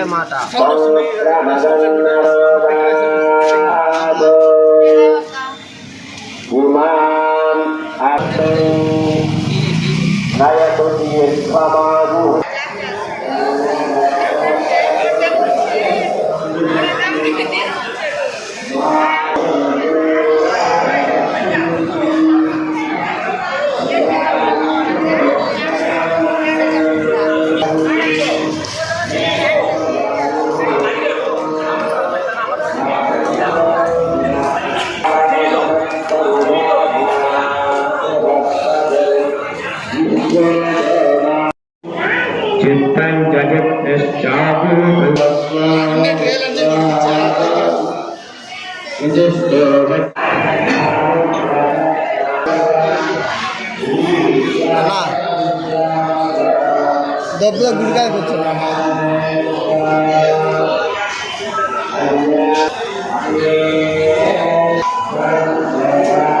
జయ మాత జగత్ డబ్బులో గుడికాయకు వచ్చాను పోల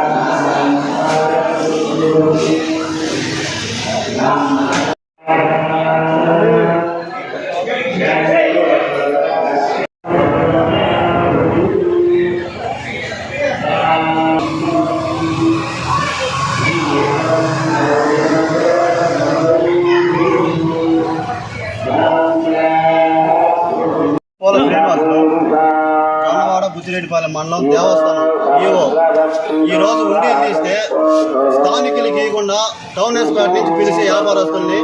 సూర్యాపేటపాలెం మండలం దేవస్థానం. ఈవో. ఈ రోజు ఉండి తీస్తే స్థానికులకి ఇవ్వకుండా టౌన్ ఎస్పేట నుంచి పిలిచి వ్యాపారస్తుల్ని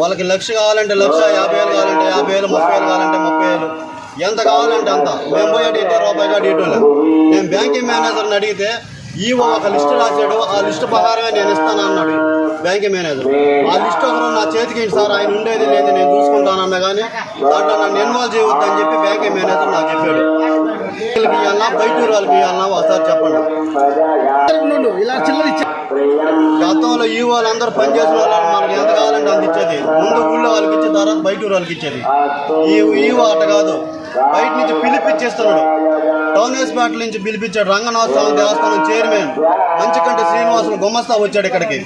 వాళ్ళకి లక్ష కావాలంటే లక్ష యాభై వేలు కావాలంటే యాభై వేలు ముప్పై వేలు కావాలంటే ముప్పై వేలు. ఎంత కావాలంటే అంత. మేము పోయేటి ఇరవై రూపాయగా డీటోలే నేను బ్యాంకింగ్ మేనేజర్ని అడిగితే ఈవో ఒక లిస్టు రాశాడు ఆ లిస్టు ప్రకారమే నేను ఇస్తాను అన్నాడు బ్యాంకింగ్ మేనేజర్. ఆ లిస్ట్ ఒకరు నా చేతికి సార్ ఆయన ఉండేది లేదు నేను చూసుకుంటానన్నా కానీ దాంట్లో నన్ను ఇన్వాల్వ్ చేయవద్దని చెప్పి బ్యాంకింగ్ మేనేజర్ నాకు చెప్పాడు. వీళ్ళకి ఇవ్వాలన్నా బయట ఊరు వాళ్ళకి ఇవ్వాలన్నా ఒకసారి చెప్పండి. ఇలా చిల్లర గతంలో ఈ వాళ్ళందరూ పనిచేసిన వాళ్ళు మనకి ఎంత కావాలంటే అందించేది. ముందు ఊళ్ళో వాళ్ళకి ఇచ్చే తర్వాత బయట ఊరు వాళ్ళకి ఇచ్చేది ఈ ఈ ఆట కాదు. బయట నుంచి పిలిపిచ్చేస్తున్నాడు టౌన్ హాస్పిటల్ నుంచి పిలిపించాడు. రంగనాథ స్వామి దేవస్థానం చైర్మన్ మంచికంటి శ్రీనివాసులు గుమ్మస్తా వచ్చాడు ఇక్కడికి.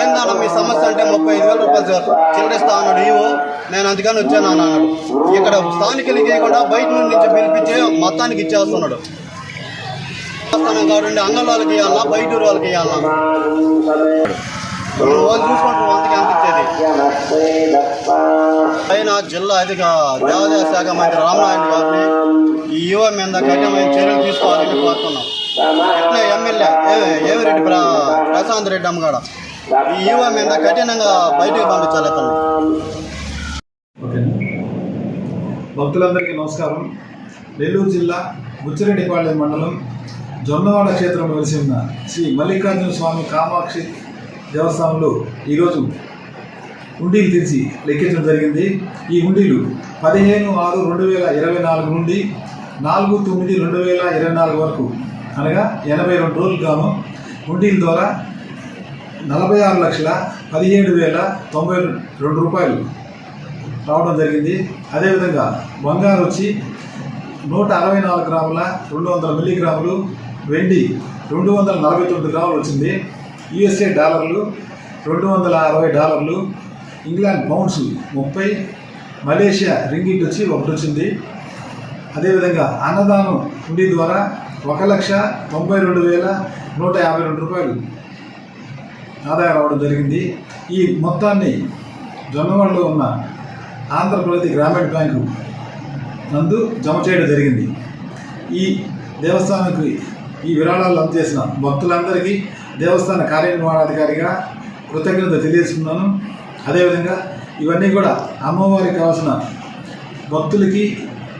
ఏందన్నా మీ సమస్య అంటే ముప్పై ఐదు వేల రూపాయలు సార్ చిల్లరిస్తా అన్నాడు. ఈవో నేను అందుకని వచ్చాను అన్నాడు. ఇక్కడ స్థానికులకి ఇవ్వకుండా బయట నుంచి పిలిపించే మొత్తానికి ఇచ్చేస్తున్నాడు. దేవస్థానం కాబట్టి అంగళ వాళ్ళకి ఇవ్వాలా బయట ఊరు వాళ్ళకి ఇవ్వాలా వాళ్ళు చూసుకుంటారు ఎంత ఇచ్చేది? పైన జిల్లా అధిక దేవాదాయ శాఖ మంత్రి రామనారాయణ గారిని ఈ యువ మీద కఠినమైన చర్యలు తీసుకోవాలని కోరుతున్నాం. ఇట్లా ఎమ్మెల్యే ఏమిరెడ్డి ప్ర ప్రశాంత్ రెడ్డి అమ్మగాడ ఈ యువ మీద కఠినంగా బయటకు పంపించాలి అతను భక్తులందరికీ నమస్కారం. నెల్లూరు జిల్లా బుచ్చిరెడ్డిపాళెం మండలం జొన్నవాడ క్షేత్రంలో వెలిసి ఉన్న శ్రీ మల్లికార్జున స్వామి కామాక్షి దేవస్థానంలో ఈరోజు హుండీలు తెరిచి లెక్కించడం జరిగింది. ఈ హుండీలు పదిహేను ఆరు రెండు వేల ఇరవై నాలుగు నుండి నాలుగు తొమ్మిది రెండు వేల ఇరవై నాలుగు వరకు అనగా ఎనభై రెండు రోజులు గాను హుండీల ద్వారా నలభై ఆరు లక్షల పదిహేడు వేల తొంభై రెండు రూపాయలు రావడం జరిగింది. అదేవిధంగా బంగారు వచ్చి నూట అరవై నాలుగు గ్రాముల రెండు వందల మిల్లీగ్రాములు వెండి రెండు వందల నలభై తొమ్మిది గ్రాములు వచ్చింది. యుఎస్ఏ డాలర్లు రెండు వందల అరవై డాలర్లు ఇంగ్లాండ్ పౌండ్స్ ముప్పై మలేషియా రింగిట్ వచ్చి ఒకటి వచ్చింది. అదేవిధంగా అన్నదానం ఉండి ద్వారా ఒక లక్ష తొంభై రెండు వేల నూట యాభై రెండు రూపాయలు ఆదాయం రావడం జరిగింది. ఈ మొత్తాన్ని జొన్నవాడలో ఉన్న ఆంధ్రప్రదేశ్ గ్రామీణ బ్యాంకు నందు జమ చేయడం జరిగింది. ఈ దేవస్థానానికి ఈ విరాళాలు అందజేసిన భక్తులందరికీ దేవస్థాన కార్యనిర్వహణాధికారిగా కృతజ్ఞత తెలియజేస్తున్నాను అదేవిధంగా ఇవన్నీ కూడా అమ్మవారికి కావాల్సిన భక్తులకి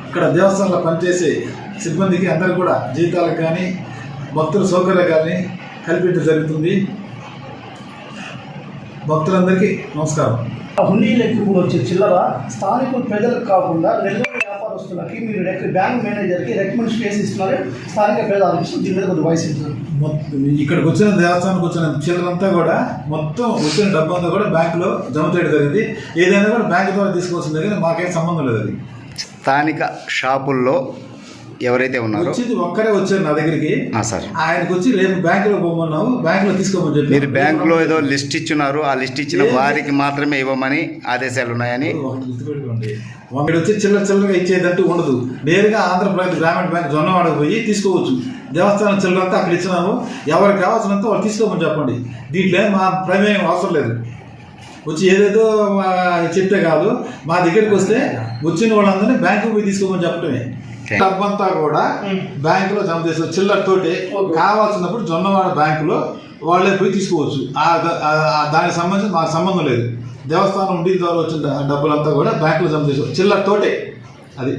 ఇక్కడ దేవస్థానంలో పనిచేసే సిబ్బందికి అందరికీ కూడా జీతాలకు కానీ భక్తుల సౌకర్యాలు కానీ కల్పించడం జరుగుతుంది. భక్తులందరికీ నమస్కారం. హుండీలకి కూడా వచ్చే చిల్లర స్థానిక ప్రజలకు కాకుండా నెల్లూరు వ్యాపారస్తులకి మీరు బ్యాంక్ మేనేజర్కి రికమెండ్ చేసి ఇస్తున్నారు. స్థానిక పేదలకు దీని మీద కొద్దిగా వయసు మొత్తం ఇక్కడికి వచ్చిన దేవస్థానానికి వచ్చిన చిల్లరంతా కూడా మొత్తం వచ్చిన డబ్బు అంతా కూడా బ్యాంకులో జమ చేయడం జరిగింది. ఏదైనా కూడా బ్యాంకు ద్వారా తీసుకోవాల్సింది కానీ మాకేం సంబంధం లేదు అది. స్థానిక షాపుల్లో ఎవరైతే ఉన్నారో వచ్చింది ఒక్కరే వచ్చారు నా దగ్గరికి. ఆ, సార్. ఆయనకు వచ్చి రేపు బ్యాంకులో పోమన్నావు బ్యాంకులో తీసుకోమని చెప్పి మీరు బ్యాంకులో ఏదో లిస్ట్ ఇచ్చున్నారు ఆ లిస్ట్ ఇచ్చిన వారికి మాత్రమే ఇవ్వమని ఆదేశాలు ఉన్నాయని ఇక్కడ వచ్చి చిల్లర చిల్లరగా ఇచ్చేదంటూ ఉండదు. నేరుగా ఆంధ్రప్రదేశ్ గ్రామీణ బ్యాంక్ జొన్నవాడకు పోయి తీసుకోవచ్చు. దేవస్థానం చిల్లరంతా అక్కడ ఇచ్చినాము. ఎవరికి కావాల్సినంత వాళ్ళు తీసుకోమని చెప్పండి. దీంట్లో మా ప్రమేయం అవసరం లేదు. వచ్చి ఏదేదో చెప్తే కాదు. మా దగ్గరికి వస్తే వచ్చిన వాళ్ళందరినీ బ్యాంకు పోయి తీసుకోమని చెప్పడమే. డబ్బంతా కూడా బ్యాంకులో జమ చేసే చిల్లర తోటి కావాల్సినప్పుడు జొన్నవాడ బ్యాంకులో వాళ్ళే పోయి తీసుకోవచ్చు. దానికి సంబంధించి మాకు సంబంధం లేదు. దేవస్థానం ఉండి ద్వారా వచ్చిన డబ్బులంతా కూడా బ్యాంకులో జమ చేసేవచ్చు చిల్లర తోటే అది.